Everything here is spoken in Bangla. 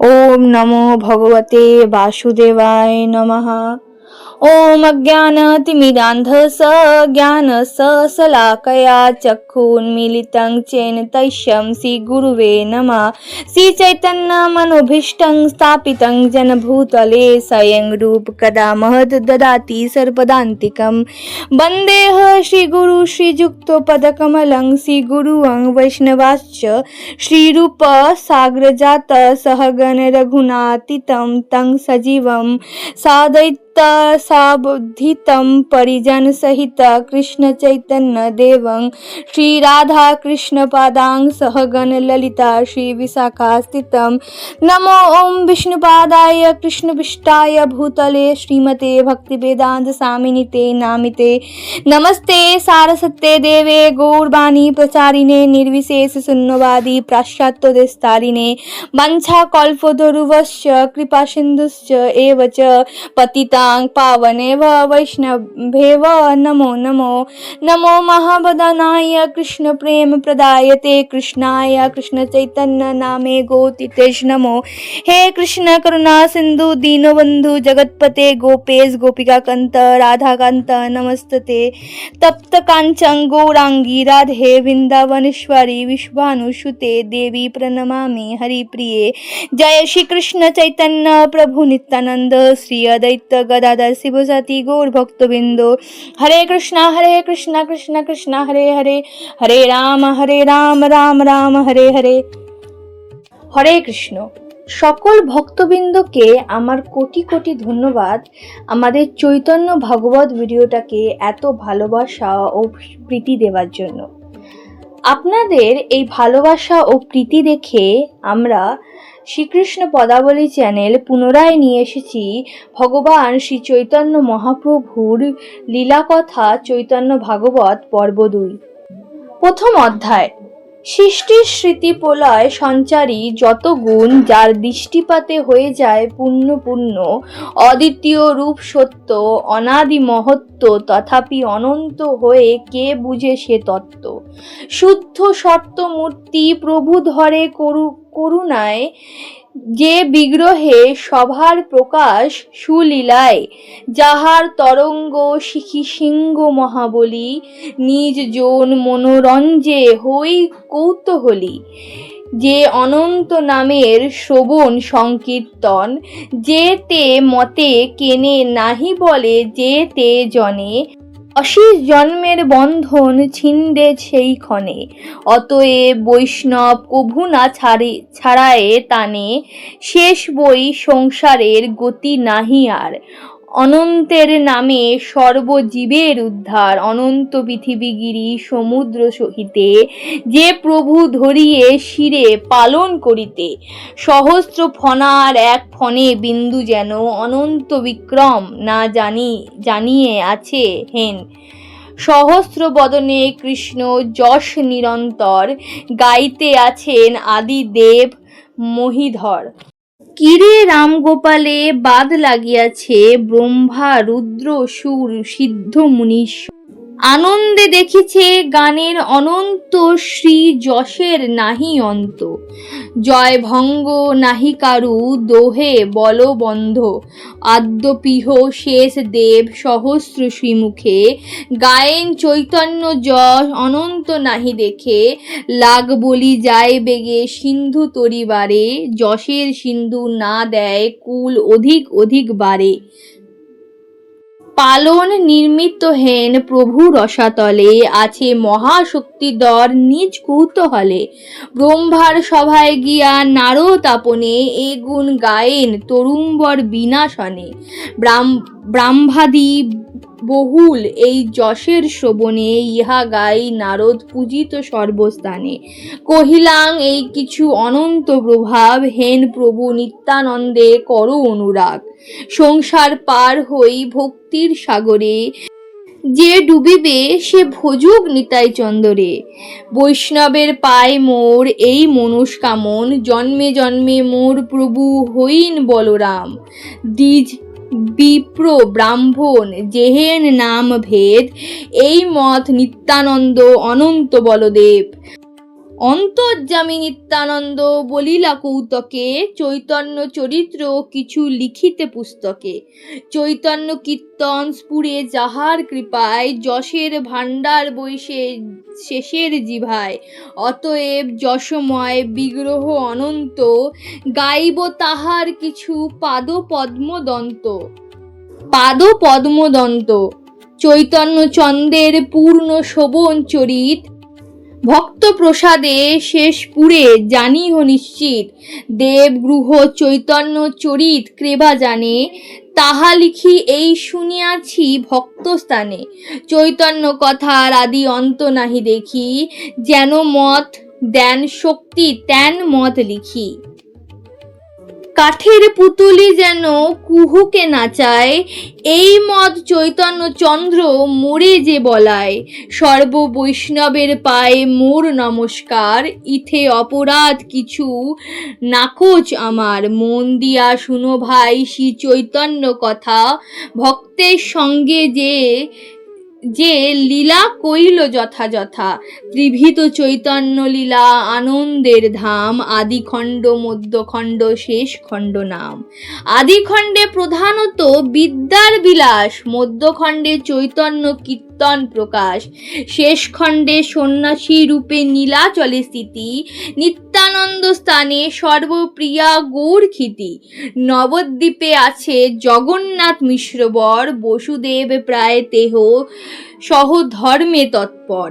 ওম নমো ভগবতে বাসুদেবায় নমঃ। ॐ अज्ञानतिमिरान्धस ज्ञानस शलाकया चक्षुन्मीलितं चेन तैष्यं श्रीगुरुवे नमः। श्रीचैतन्यमनोभीष्टं स्थापितं जनभूतले स्वयं रूप कदा महद् ददाति सर्वदान्तिकं वन्देह श्रीगुरु श्रीयुक्तोपदकमलं श्रीगुरुवं वैष्णवाश्च। श्रीरूप साग्रजात सहगण रघुनाथितं तं सजीवं सादैत्य साबुद्धितं परिजन सहित कृष्ण चैतन्य देवं श्री राधा कृष्ण पादां सहगण ललिता श्री विशाखा स्थितं नमो ओम विष्णुपादाय कृष्णविष्टाय भूतले श्रीमते भक्तिवेदांत स्वामिनिते नामिते नमस्ते सारसत्ये देवे गौरवाणी प्रचारिणे निर्विशेष शून्यवादी पाश्चात्यदेस्तारिणे वंशा कल्पतरुवश्च कृपा सिन्धुश्च एव च पतितां पावनेव वैष्णवेव, नमो नमो। नमो महावदनाय कृष्ण प्रेम प्रदायते, कृष्णाय कृष्ण चैतन्य नामे गोतितेश नमो। हे कृष्ण करुणा सिंधु, दीनबंधु, जगतपते, गोपेश गोपिका कंत राधाकांत, नमस्तते। तप्त कांचन, गौरांगी, राधे, वृंदावनेश्वरी, विश्वानुसुते, देवी प्रणमामि, हरिप्रिये। जय श्री कृष्ण चैतन्य, प्रभु नित्यानंद, श्री अदैत দাদা শিবজাতি গৌর ভক্তবৃন্দ হরে কৃষ্ণ হরে কৃষ্ণ কৃষ্ণ কৃষ্ণ হরে হরে হরে রাম হরে রাম রাম রাম হরে হরে হরে কৃষ্ণ সকল ভক্তবৃন্দকে আমার কোটি কোটি ধন্যবাদ। আমাদের চৈতন্য ভগবত ভিডিওটাকে এত ভালোবাসা ও প্রীতি দেওয়ার জন্য। আপনাদের এই ভালোবাসা ও প্রীতি দেখে আমরা শ্রীকৃষ্ণ পদাবলী চ্যানেল পুনরায় নিয়ে এসেছি। ভগবান শ্রী চৈতন্য মহাপ্রভুর লীলাকথা চৈতন্য ভাগবত পর্ব দুই। প্রথম অধ্যায় সৃষ্টির স্মৃতি প্রলয় সঞ্চারী যত গুণ যার দৃষ্টিপাতে হয়ে যায় পূর্ণ পূর্ণ, অদ্বিতীয় রূপ সত্য, অনাদি মহত্ব তথাপি অনন্ত হয়ে কে বুঝে সে তত্ত্ব? শুদ্ধ সত্য মূর্তি প্রভু ধরে করু করুণায় যে বিগ্রহে সভার প্রকাশ সুলীলায়, যাহার তরঙ্গ শিখি সিংহ মহাবলী, নিজ জন মনোরঞ্জে হই কৌতূহলী। যে অনন্ত নামের শ্রবণ সংকীর্তন, যে তে মতে কেনে নাহি বলে, যে তে জনে অশেষ জন্মের বন্ধন ছিন্দে সেই ক্ষণে। অতএব বৈষ্ণব কভু না ছাড়ে, ছাড়ায়ে টানে। শেষ বই সংসারের গতি নাহি আর। অনন্তের নামে সর্বজীবের উদ্ধার, অনন্ত পৃথিবীগিরি সমুদ্র সহিতে, যে প্রভু ধরিয়ে শিরে পালন করিতে, সহস্র ফনার এক ফনে বিন্দু যেন অনন্ত বিক্রম না জানি, জানিয়ে আছে হেন। সহস্র বদনে কৃষ্ণ যশ নিরন্তর গাইতে আছেন আদি দেব মহিধর। কিরে রামগোপালে বাদ লাগিয়াছে ব্রহ্মা রুদ্র সুর সিদ্ধ মুনীশ। আনন্দে দেখিছে গানের অনন্ত শ্রী যশের নাহি অন্ত। জয় ভঙ্গ নাহি কারু, দোহে বলবন্ধ। আদ্যপিহ শেষ দেব সহস্র শ্রীমুখে। গায়েন চৈতন্য যশ অনন্ত নাহি দেখে। লাগ বলি যায় বেগে সিন্ধু তরিবারে। যশের সিন্ধু না দেয় কুল অধিক অধিক বাড়ে পালন নির্মিত হেন প্রভু রসাতলে, আছে মহাশক্তিদর নিজ কৌতূহলে। ব্রহ্মার সভায় গিয়া নারো তাপনে এ গুণ গায়েন তরুম্বর বিনাশনে। ব্রাহ্ম ব্রাহ্মাদি বহুল এই যশের শ্রবণে ইহা গাই নারদ পূজিত সর্বস্থানে। কহিলাং, এই কিছু অনন্ত প্রভাব, হেন প্রভু নিত্যানন্দে কর অনুরাগ। সংসার পার হই ভক্তির সাগরে, যে ডুবিবে সে ভোজুক নিতাই চন্দরে। বৈষ্ণবের পায় মোর এই মনস্কামন, জন্মে জন্মে মোর প্রভু হইন বলরাম। দ্বিজ বিপ্র ব্রাহ্মণ যেহেন নাম ভেদ এই মত নিত্যানন্দ অনন্ত বলদেব। অন্তর্যামী নিত্যানন্দ বলিলা কৌতকে, চৈতন্য চরিত্র কিছু লিখিতে পুস্তকে। চৈতন্য কীর্তন স্ফুরে যাহার কৃপায়, যশের ভাণ্ডার বৈশে শেষের জিভায়। অতএব যশময়, বিগ্রহ অনন্ত, গাইব তাহার কিছু পাদ পদ্মদন্ত পাদ পদ্মদন্ত চৈতন্য চন্দ্রের পূর্ণ শোভন চরিত ভক্ত প্রসাদে শেষ পুরে জানিহ নিশ্চিত দেব গ্রহ চৈতন্য চরিত ক্রেবা জানে, তাহা লিখি এই শুনিয়াছি ভক্ত স্থানে চৈতন্য কথার আদি অন্ত নাহি দেখি, যেন মত দেন শক্তি, তেন মত লিখি। কাঠের পুতুলি যেন কুহুকে নাচায় এই মত চৈতন্য চন্দ্র মোরে যে বলায়। সর্ব বৈষ্ণবের পায়ে মোর নমস্কার, ইথে অপরাধ কিছু নাকচ আমার। মন দিয়া শুনো ভাই শ্রী চৈতন্য কথা। ভক্তের সঙ্গে যে যে লীলা কইল যথাযথা ত্রিভিত চৈতন্য লীলা, আনন্দের ধাম, আদিখণ্ড, মধ্যখণ্ড শেষ খণ্ড নাম। আদিখণ্ডে প্রধানত বিদ্যার বিলাস, মধ্যখণ্ডে চৈতন্য কীর্তন প্রকাশ শেষ খণ্ডে সন্ন্যাসী রূপে নীলা চলে স্থিতি নিত্যানন্দ স্থানে সর্বপ্রিয়া গৌরখিতি নবদ্বীপে আছে জগন্নাথ মিশ্রবর বসুদেব প্রায় তেহ সহ ধর্মে তৎপর।